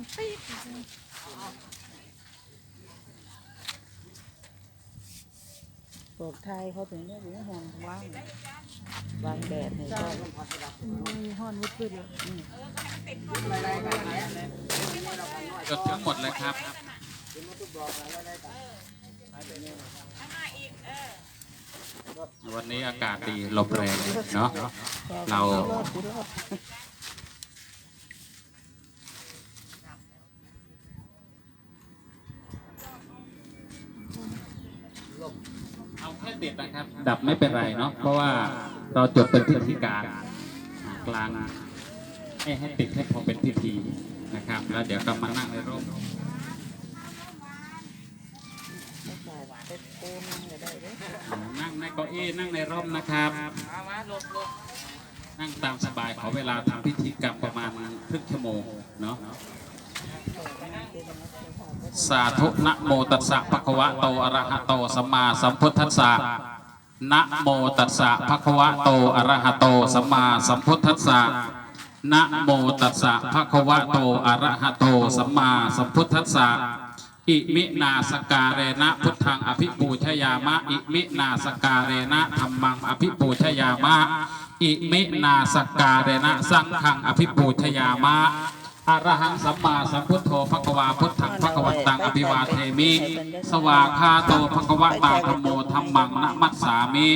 มันปี๊ดปลอกไทยเขาถึงได้ถึงห่วงว่างวางแดดให้ก็มีห่อนวุดปืดเลยจดทั้งหมดเลยครับวันนี้อากาศดีลมแรงเนาะเรา รอดสิรอด เอาแค่ติดนะครับ ดับไม่เป็นไรเนาะเพราะว่าเราจดเป็นพิธีการกลางให้ให้ติดให้พอเป็นพิธีนะครับ แล้วเดี๋ยวก็มานั่งในร่มนั่งในเก้าอี้นั่งในร่มนะครับนั่งตามสบายขอเวลาทำพิธีกรรมประมาณครึ่งชั่วโมงเนาะ สาธุนะโมตัสสะภะคะวะโตอะระหะโตสัมมาสัมพุทธัสสะนะโมตัสสะภะคะวะโตอะระหะโตสัมมาสัมพุทธัสสะนะโมตัสสะภะคะวะโตอะระหะโตสัมมาสัมพุทธัสสะอิมินาสการเรนะพุทธังอภิปูชยามะ อิมินาสการเรนะธรรมังอภิปูชยามะ อิมินาสการเรนะสังฆังอภิปูชยามะ อรหังสัมมาสัมพุทโธภควาพุทธังภควันตังอภิวาเทมิ สวากขาโตภควะตาธรรมโมธรรมังนะมัสสามิ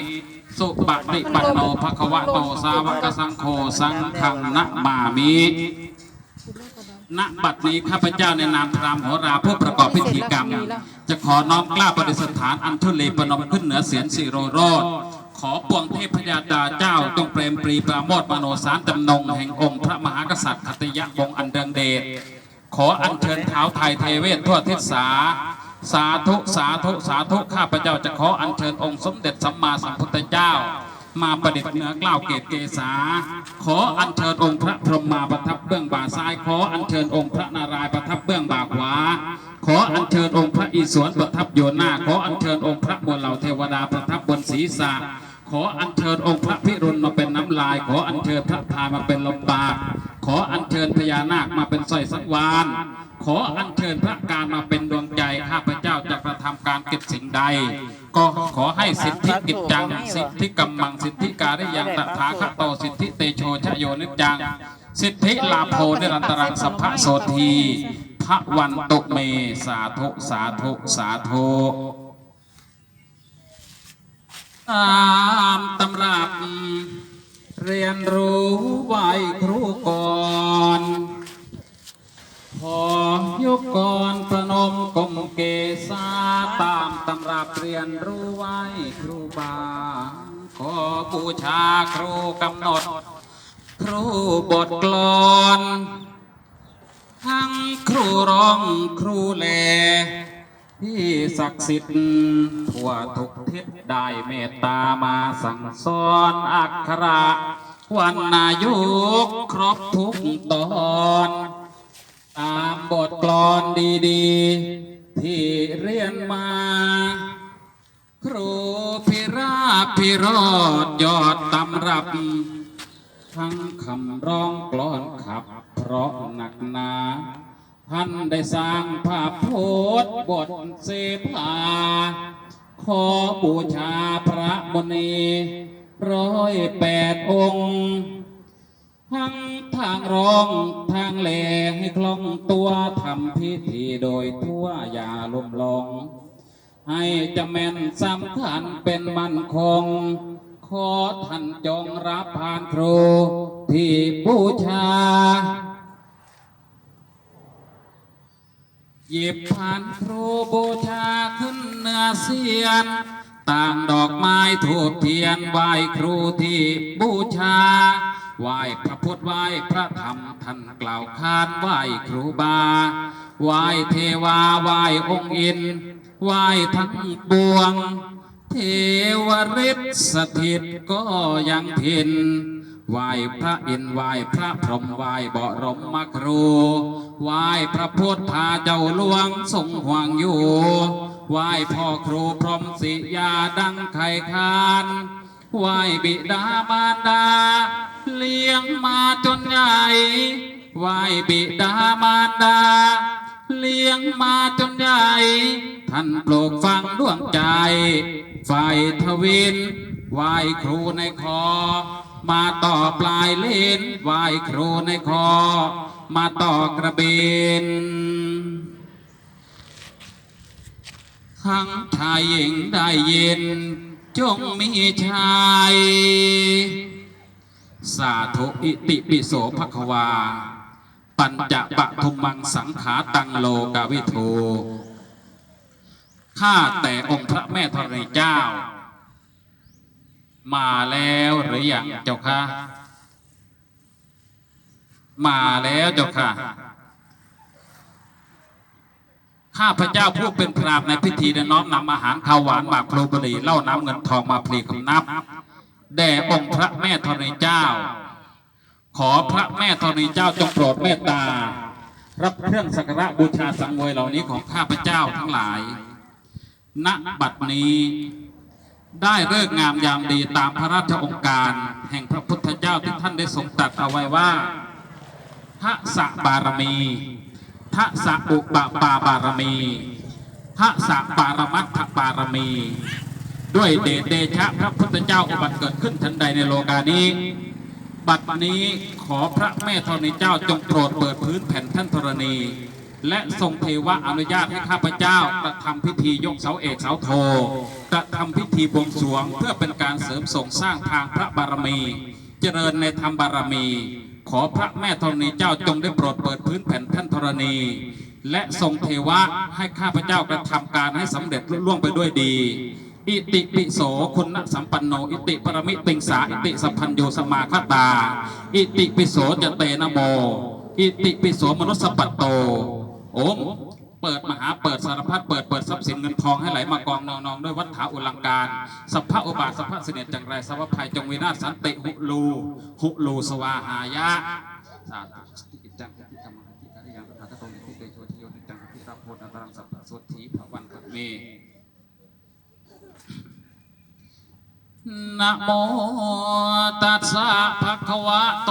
สุปฏิปันโนภควะโตสาวกสังโฆสังฆังนะมามิณบัดนี้ข้าพเจ้าในนามพรามโหราผู้ประกอบพิธีกรรม จะขอน้อมกล้าประดิษฐานอันทุลีปนมขึ้นเหนือเสียนสิโรโรธ ขอปวงเทพยาดาเจ้าจงเปรมปรีปราโมทมโนสารจำนงแห่งองค์พระมหากษัตริย์คติยวงอันเดืองเดชขออัญเชิญเท้าไทยเทเวศทั่วทิศสาสาธุสาธุสาธุข้าพเจ้าจะขออัญเชิญองค์สมเด็จสัมมาสัมพุทธเจ้า มาประดิษฐ์เนื้อกล้าวเกตเกษาขออัญเชิญองค์พระพรหมมาประทับเบื้องบ่าซ้าย ขออัญเชิญองค์พระนารายณ์ประทับเบื้องบ่าขวา ขออัญเชิญองค์พระอิศวรประทับอยู่หน้า ขออัญเชิญองค์พระมวลเหล่าเทวดาประทับบนศีรษะ ออัญเชิญองค์พระพิรุณมาเป็นน้ำลาย ขออัญเชิญพระพามาเป็นลมปราบขออัญเชิญพญานาคมาเป็นสร้อยสังวานขออัญเชิญพระการมาเป็นดวงใจข้าพเจ้าจะกระทำการกิจสิ่งใด ก็ขอให้สิทธิกิจจัง สิทธิกำมังสิทธิการิยังตถาคตโตสิทธิเตโชชโยนิจัง สิทธิลาโภนิรันตรังสัพพะโสทีพระวันตุเม สาธุสาธุสาธุ ตามตำรับ เรียนรู้ไหวครูก่อนขอยกก่อนประนมกมเกษาตามตำรับเรียนรู้ไหวครูบา ขอบูชาครูกำหนด ครูบทกลอน ทั้งครูร้องครูแล ที่ศักดิ์สิทธิ์ทั่วทุกทิศได้เมตตามาสั่งสอนอักขระวันนายุกครบทุกตอน ตามบทกลอนดีๆ ที่เรียนมา ครูพิราบพิโรดยอดตำรับ ทั้งคำร้องกลอนขับ เพราะหนักหนา ท่านได้สร้างภาพโพธบทเสภาขอบูชาพระมณีร้อยแปดองค์ทั้งทางร้องทางแหลให้คล่องตัวทำพิธีโดยทั่วอย่าลุ่มลง ให้จำแม่นสำคัญเป็นมั่นคง ขอท่านจงรับผ่านครูที่บูชา หยิบผ่านครูบูชาขึ้นเนื้อเสียน ต่างดอกไม้ถูกเทียนไหว้ครูที่บูชาไหว้พระพุทธไหว้พระธรรมท่านกล่าวขานไหว้ครูบาไหว้เทวาไหว้องค์อินไหว้ทั้งปวง เทวฤทธิ์สถิตก็ยังพิน ไหว้พระอินไหว้พระพรหมไหว้บรมมครูไหว้พระพุทธาเจ้าหลวงทรงห่วงอยู่ไหว้พ่อครูพรหมศิยาดังไข่คานไหว้บิดามารดา เลี้ยงมาจนใหญ่ไหวบิดามารดา เลี้ยงมาจนใหญ่ท่านปลูกฝังดวงใจฝ่ายทวินไหวครูในคอ มาต่อปลายเลนไหวครูในคอ มาต่อกระเบนทั้งชายหญิงได้ยิน จงมีชัยสาธุอิติปิโสภควา ปัญจปะทุมมังสังขาตังโลกาวิโทข้าแต่องค์พระแม่ธรณีเจ้า มาแล้วหรือยังเจ้าค่ะ มาแล้วเจ้าค่ะ ข้าพระเจ้าผู้เป็นพรามในพิธีได้น้อมนำอาหารข้าวหวานหมากพลูบรีเหล้าน้ำเงินทองมาพลีคำนับ แด่องค์พระแม่ธรณีเจ้า ขอพระแม่ธรณีเจ้าจงโปรดเมตตา รับเครื่องสักการะบูชาสังเวยเหล่านี้ของข้าพเจ้าทั้งหลาย ณ บัดนี้ ได้เลิกงามยามดีตามพระราชองค์การ แห่งพระพุทธเจ้าที่ท่านได้ทรงตรัสเอาไว้ว่าทะสะบารมีทะสะอุปปาบารมีทะสะปารมัตถบารมี ด้วยเดชเดชะพระพุทธเจ้าอุบัติเกิดขึ้นทันใดในโลกานี้ บัดนี้ขอพระแม่ธรณีเจ้าจงโปรดเปิดพื้นแผ่นท่านธรณี และทรงเทวะอนุญาตให้ข้าพเจ้ากระทำพิธียกเสาเอกเสาโทกระทำพิธีบวงสรวง เพื่อเป็นการเสริมส่งสร้างทางพระบารมี เจริญในธรรมบารมี ขอพระแม่ธรณีเจ้าจงได้โปรดเปิดพื้นแผ่นท่านธรณี และทรงเทวะให้ข้าพเจ้ากระทำการให้สำเร็จลุล่วงไปด้วยดีอิติปิโสคุณสัมปันโน อิติปรมิติงสา อิติสัพพัญโยสมาคตา อิติปิโสจะเตนะโม อิติปิโสมนุสสปัตโต โอมเปิดมหาเปิดสารพัดเปิดเปิดทรัพย์สินเงินทองให้ไหลมากองนองนองด้วยวัฏฐาอุลังการสัพพะอุบาทสัพพะเสนียจังไรสัพพะภัยจงวินาศสันติหุลูหุลูสวาหายะสาธุสติกิจังกิจกรรมกิการยังพระตรงนิเตโชติโยนิจังพิราโพนตรังสัพพะสุทธิภวันตเมนะโมตัสสะภะคะวะโต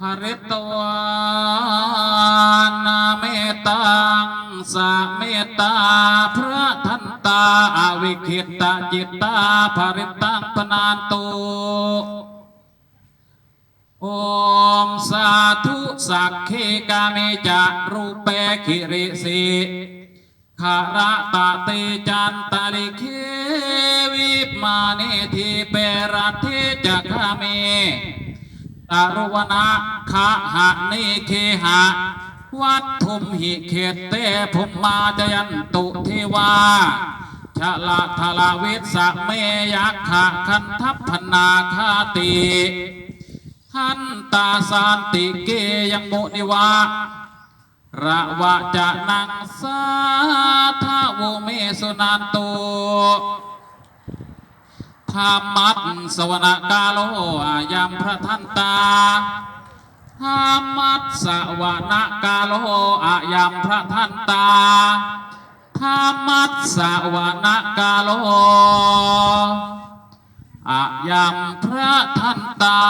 ภริตวานาเมตังสะเมตตาพระทันตาอวิคิตาจิตตาภริตังปนานตุโอมสาธุสักขีกามิจะรูปเปขิริสิขะระตะเตจันตาลิเควิมานิทิเปรัติจักขามิ ตารุวนาคะหะนิเคหะ วัดทุมหิเขตเตภุมมาจยันตุเทวาชะละทะละวิสะเมยักขะคันทัพพนาคาติหันตาสานติเกยังโมนิวาระวะจะนังสาทาวเมสุนันตุ ธรรมัสสวนกาโลอายัมพระทันตาธรรมัสสวนกาโลอายัมพระทันตาธรรมัสสวนกาโลอายัมพระทันตา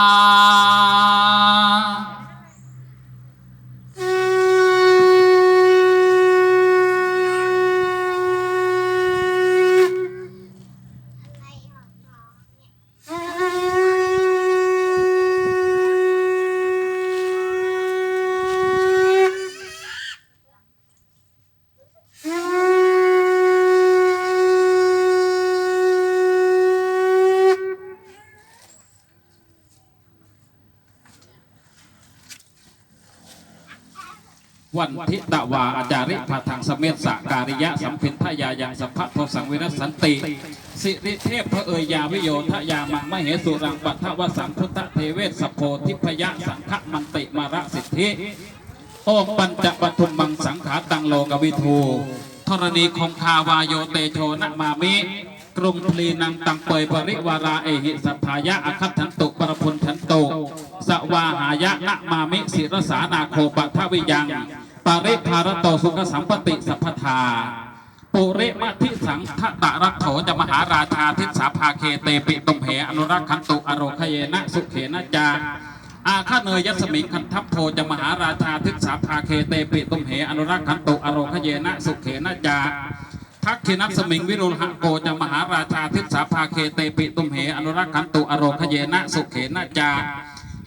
วันทิตวาอาจาริพาทางสมเมสสะการิยะสัมพินทายายังสัพพะโทสังเวรสันติ สิริเทพพระเอยยาวิโยทยามังมเหสุรังปัทวสังพุทธเทเวสโพธิพยะสังฆมันติมาระสิทธิโอมปัญจปทุมมังสังขาตังโลกวิทูธรณีคงคาวายโยเตโชนะมามิกรุงพลีนังตังเปยปริวาราเอหิสัทธายะอคัตถันตุปรพุนทันตุสวาหายะนะมามิศิรสานาโคปัทวิยัง ปริภารโตสุขสัมปติสัพพทาปุเรมะทิสังทตะรักโถจะมหาราชาทิสาภาเคเตปิตุมเหอนุรักขันตุอโรคเยนะสุเขนะจาอาคาเนยยสมิงคันทัพโพจะมหาราชาทิสาภาเคเตปิตุมเหอนุรักขันตุอโรคเยนะสุเขนะจาทักขินัสมิงวิรุหะโกจะมหาราชาทิสาภาเคเตปิตุมเหอนุรักขันตุอโรคเยนะสุเขนะจา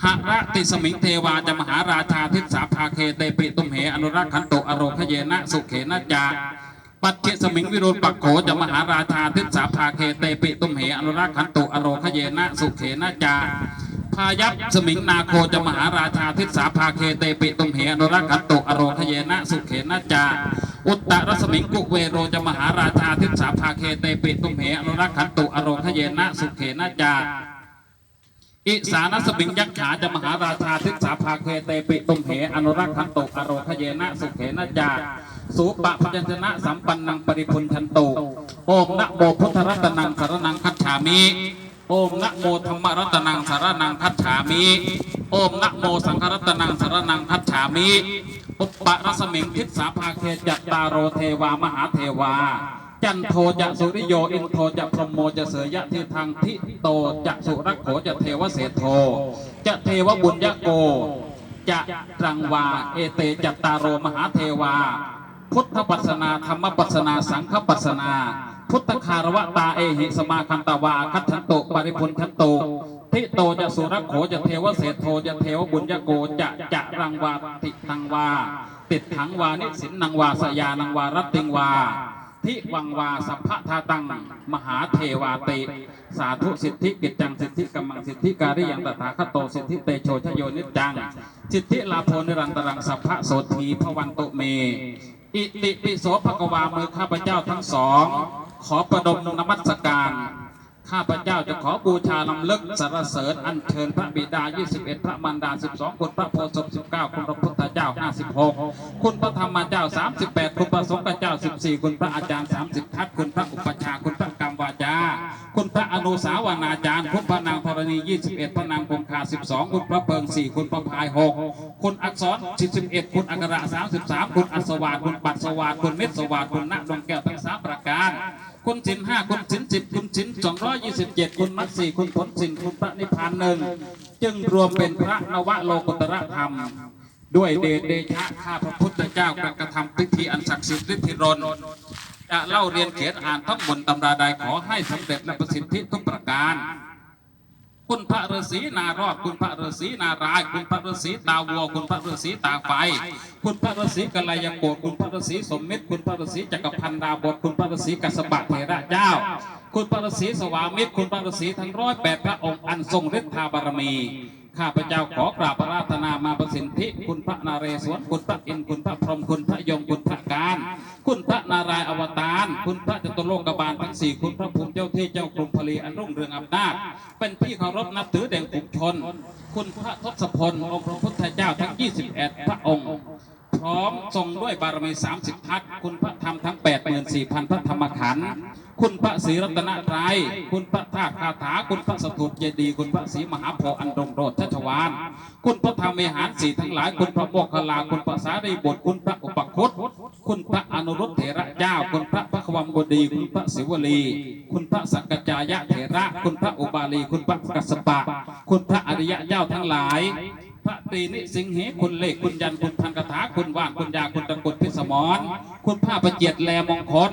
หะระติสมิงเทวาจะมหาราชาทิสาภาเคเตปิตุมเหอนุรักขันโตอโรคเยนะสุเขนะจาปัจเจสมิงวิโรปักโขจะมหาราชาทิสาภาเคเตปิตุมเหอนุรักขันโตอโรคเยนะสุเขนะจาพายัพสมิงนาโคจะมหาราชาทิสาภาเคเตปิตุมเหอนุรักขันโตอโรคเยนะสุเขนะจาอุตตรสมิงกุเวโรจะมหาราชาทิสาภาเคเตปิตุมเหอนุรักขันตุอโรคเยนะสุเขนะจา อิสานสมิงยักษ์ขาจะมหาราชาทิสาภาเคเตปิตุมเหอนุรักขันตุอโรคเยนะสุเขนะจาสุปะพยัญชนะสัมปันนังปริพุนชันตุโอมนะโมพุทธรัตนังสารนังคัจฉามิโอมนะโมธรรมรัตนังสารนังคัจฉามิโอมนะโมสังฆรัตนังสารนังคัจฉามิอุปปะรสมิงทิสาภาเคจัตตาโรเทวามหาเทวา จันโทจะสุริโยอินโทจะพรหมโมจะเสยยะทิทางทิโตจะสุรักโขจะเทวเสโท จะเทวบุญยโก จะรังวา เอเตจัตตารโรมหาเทวา พุทธปัสนาธรรมปัสนาสังฆปัสนา พุทธคารวะตาเอหิสมาคันตวาคัตถันโตปริพุนทันโตทิโตจะสุรโขจะเทวเศรษโทจะเทวบุญญโกจะจะรังวาติตังวา ติดถังวานิสินนังวาสยานังวารัตติงวา ทิวังวาสัพพะทาตัง มหาเทวาติสาธุสิทธิกิจจังสิทธิกัมมังสิทธิการิยังตถาคตโตสิทธิเตโชชโยนิจัง สิทธิลาโพนิรันตรังสัพพะโสทีพวันตุเม อิติปิโสภความือข้าพเจ้าทั้งสอง ขอประดมนมัสการ ข้าพเจ้าจะขอบูชาลำลึกสรรเสริญอัญเชิญพระบิดา 21 พระมารดา 12 คุณพระโพธิ์ศพ19 คุณพระพุทธเจ้า 56 คุณพระธรรมเจ้า 38 คุณพระสงฆ์เจ้า 14 คุณพระอาจารย์ 30ทัศคุณพระอุปชฌาย์คุณพระกรรมวาจา คุณพระอนุสาวนาจารย์คุณพระนางธรณี 21 พระนางคงคา 12 คุณพระเพิง 4 คุณพระพาย 6 คุณอักษร41คุณอักระ 33 คุณอัศวาคุณปัสสวาคุณเมตสวาคุณณดวงแก้วทั้งสามประการ คุณสินห้าคุณสินสิบคุณสินสองร้อยยี่สิบเจ็ดคุณมัตสีคุณผลสิ่งคุณพระนิพพานหนึ่งจึงรวมเป็นพระนวโลกุตระธรรม ด้วยเดชเดชะข้าพระพุทธเจ้ากกระทำพิธีอันศักดิ์สิทธิ์ฤทธิรนจะเล่าเรียนเขียนอ่านทั้งบนตำราใดขอให้สำเร็จและประสิทธิทุกประการ คุณพระฤาษีนารอดคุณพระฤาษีนารายคุณพระฤาษีตาวัว คุณพระฤาษีตาไฟ คุณพระฤาษีกัลยาโกรคุณพระฤาษีสมมิตร คุณพระฤาษีจักรพันดาบทคุณพระฤาษีกัสสปะเทระเจ้า คุณพระฤาษีสวามิตร คุณพระฤาษีทั้งร้อยแปดพระองค์อันทรงฤทธาบารมี ข้าพเจ้าขอกราบราตนามาประสิทธิ คุณพระนาเรศวรคุณพระอินทร์คุณพระพรหมคุณพระยมคุณพระการ คุณพระนารายณ์อวตาร คุณพระจตุโลกบาลทั้งสี่คุณพระภูมิเจ้าที่เจ้ากรมพลีอันรุ่งเรืองอำนาจ เป็นที่เคารพนับถือแด่งปุกชน คุณพระทศพลองค์พระพุทธเจ้าทั้ง 21 พระองค์ พร้อมทรงด้วยบารมี30ทัศน์คุณพระธรรมทั้ง84,000พระธรรมขันธ์คุณพระศรีรัตนตรัยคุณพระธาตุคาถา คุณพระสถุปเจดีย์คุณพระศรีมหาโพธิ์อันดงโรดชัชวานคุณพระธรรมเมหารสีทั้งหลาย คุณพระโมคคัลลา คุณพระสารีบุตรคุณพระอุปคุตคุณพระอนุรุตเถระเจ้า คุณพระพระควมบดี คุณพระศิวลี คุณพระสักกจายะเถระ คุณพระอุบาลี คุณพระกัสปะ คุณพระอริยะเจ้าทั้งหลาย ระตรีนิสิงเหคุณเลขคุณยันคุณพันกถาคุณว่านคุณยาคุณตะกุดพิสมรคุณพระประเจียดแลมงคล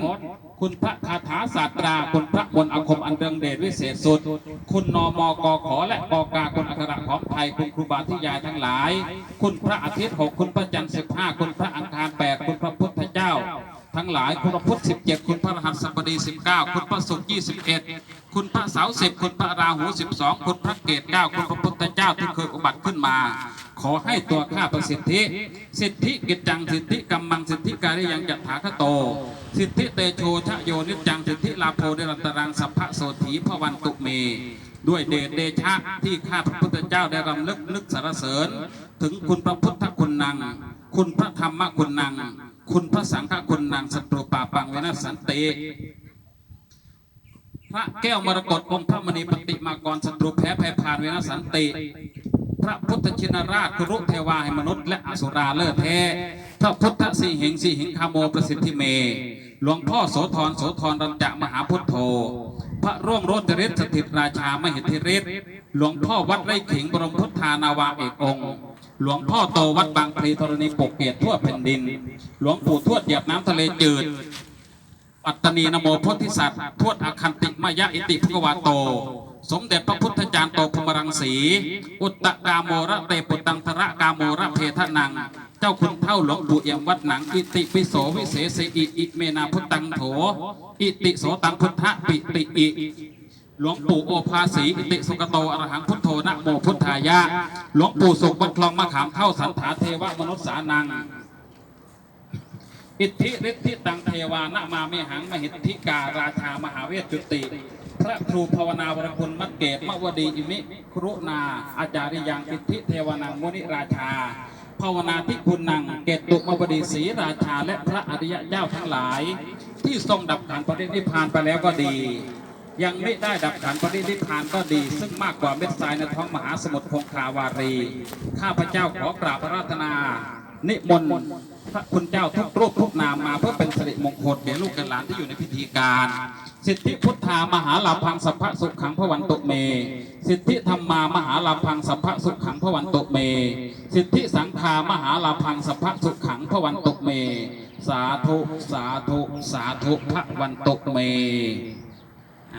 คุณพระคาถาศาสตรา คุณพระมนอาคมอันเรืองเดชวิเศษสุด คุณนมกขอและกกาคุณอัครของไทย คุณครูบาทิยายทั้งหลาย คุณพระอาทิตย์หกคุณพระจันทร์สิบห้าคุณพระอังคารแปดคุณพระพุทธเจ้า ทั้งหลายคุณพระพุทธสิบเจ็ดคุณพระรหัสบดีสิบเก้าคุณพระศุกร์ยี่สิบเอ็ดคุณพระเสาสิบคุณพระราหูสิบสองคุณพระเกศเก้าคุณพระพุทธเจ้าที่เคยอุบัติขึ้นมา ขอให้ตัวข้าประสิทธิ สิทธิกิจจังสิทธิกรรมังสิทธิการิยังจัตถาคโต สิทธิเตโชทะโยนิจังสิทธิลาโพเดรันตรังสัพพะโสถีพวันตุเมด้วยเดชเดชะที่ข้าพระพุทธเจ้าได้รำลึกนึกสรรเสริญ ถึงคุณพระพุทธคุณนังคุณพระธรรมคุณนัง คุณพระสังฆคุณนังศัตรูป่าปังเวนัสสันติพระแก้วมรกตองค์พระมณีปฏิมากรศัตรูแพ้ภัยพานเวนัสสันติ พระพุทธชินราชครุเทวาให้มนุษย์และอสุราเลิศแท้พระพุทธสีหิงสีหิงคาโมประสิทธิเม หลวงพ่อโสธรโสธรรัญจะมหาพุทโธ พระร่วงโรจริตสถิตราชามหิทธิฤทธิ์หลวงพ่อวัดไร่ขิงบรมพุทธานาวาเอกองค์ หลวงพ่อโตวัดบางพลีธรณีปกเกตทั่วแผ่นดิน หลวงปู่ทวดเหยียบน้ำทะเลจืดปัตตนีนโมโพธิสัตว์ทวดอาคันติมายะอิติภควาโต สมเด็จพระพุทธจารย์โตพมรังสี อุตตกาโมระเตปุตังทระกาโมระเพทนัง เจ้าคุณเท่าหลวงปู่เอี่ยมวัดหนัง อิติปิโสวิเศษอิอิเมนาพุทธังโถ อิติโสตังพุทธปิติอิ หลวงปู่โอภาสีอิติสุกโตอรหังพุทโธนะโมพุทธายะ หลวงปู่สุขวัดคลองมะขามเท่าสันถาเทวมนุษย์สานัง อิทธิฤทธิตังเทวานะมาเมหังมหิทธิการาชามหาเวทจุติ พระครูภาวนาวรคุณมัดเกตมวดีอิมิ ครุณาอาจาริยังอิทธิเทวานังมุนิราชาภาวนาที่คุณนังเกตตุมวดีศรีราชาและพระอริยเจ้าทั้งหลาย ที่ทรงดับขันปรินิพานไปแล้วก็ดี ยังไม่ได้ดับขันปรินิพานก็ดี ซึ่งมากกว่าเม็ดทรายในท้องมหาสมุทรคงคาวารี ข้าพเจ้าขอกราบพระราตนา นิมนต์พระคุณเจ้าทุกรูปทุกนามมาเพื่อเป็นสิริมงคลแก่ลูกหลานที่อยู่ในพิธีการ สิทธิพุทธามหาลาพังสัพพะสุขขังพระวันตุเม สิทธิธรรมามหาลาพังสัพพะสุขขังพระวันตุเม สิทธิสังฆามหาลาพังสัพพะสุขขังพระวันตุเม สาธุสาธุสาธุพระวันตุเม